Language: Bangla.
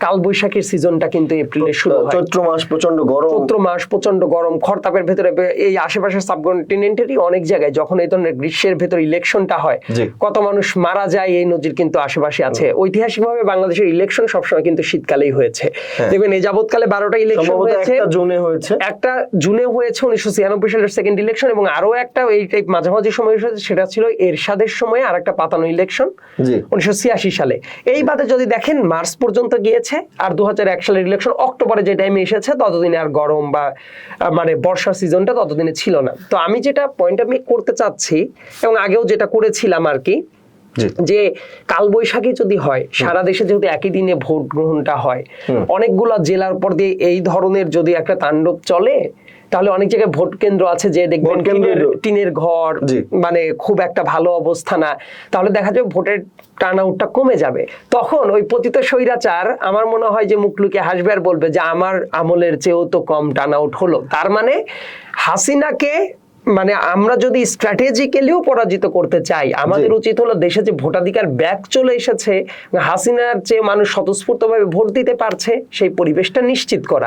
কালবৈশাখীর সিজনটা কিন্তু এপ্রিলে শুরু হয়। চৈত্র মাস প্রচণ্ড গরম। চৈত্র মাস প্রচণ্ড গরম খরতাপের ভেতরে এই আশেপাশের সাবকন্টিনেন্টেরই অনেক জায়গায় যখন এই ধরনের গ্রীষ্মের ভেতর ইলেকশনটা হয় কত মানুষ মারা যায় এই নজির কিন্তু আশেপাশে আছে। ঐতিহাসিকভাবে বাংলাদেশের ইলেকশন সবসময় কিন্তু শীতকালেই হয়েছে। দেখবেন এই যাবৎকালে বারোটা ইলেকশন হ্যাঁ। হয়েছে। একটা জুনে হয়েছে। একটা জুনে হয়েছে উনিশশো ছিয়ানব্বই সালের সেকেন্ড ইলেকশন এবং আরও একটা এই টাইপ মাঝামাঝি সময় হয়েছে সেটা ছিল এরশাদের সময় আর একটা পাতানো ইলেকশন উনিশশো ছিয়াশি সালে। এই বাদে যদি দেখেন মার্চ পর্যন্ত গিয়েছে আর দু সালের ইলেকশন অক্টোবরে যে টাইমে এসেছে, ততদিনে আর গরম বা মানে বর্ষার সিজনটা ততদিনে ছিল না। তো আমি যেটা পয়েন্ট আমি করতে চাচ্ছি, এবং আগেও যেটা করেছিলাম আর কি যে কালবৈশাখী যদি হয় সারা দেশে যেহেতু একই দিনে ভোট গ্রহণটা হয় অনেকগুলো জেলার পর দিয়ে এই ধরনের যদি একটা তাণ্ডব চলে তাহলে অনেক জায়গায় ভোট কেন্দ্র আছে যে দেখবেন টিনের- ঘর মানে খুব একটা ভালো অবস্থা না। তাহলে দেখা যাবে ভোটের টার্ন আউটটা কমে যাবে। তখন ওই পতিত স্বৈরাচার আমার মনে হয় যে মুখ লুকিয়ে হাসবে আর বলবে যে আমার আমলের চেয়েও তো কম টার্ন আউট হলো। তার মানে হাসিনাকে মানে আমরা যদি স্ট্র্যাটেজিক্যালিও পরাজিত করতে চাই আমাদের উচিত হলো দেশে যে ভোটাধিকার ব্যাক চলে এসেছে হাসিনার চেয়ে মানুষ স্বতঃস্ফূর্তভাবে ভোট দিতে পারছে সেই পরিবেশটা নিশ্চিত করা।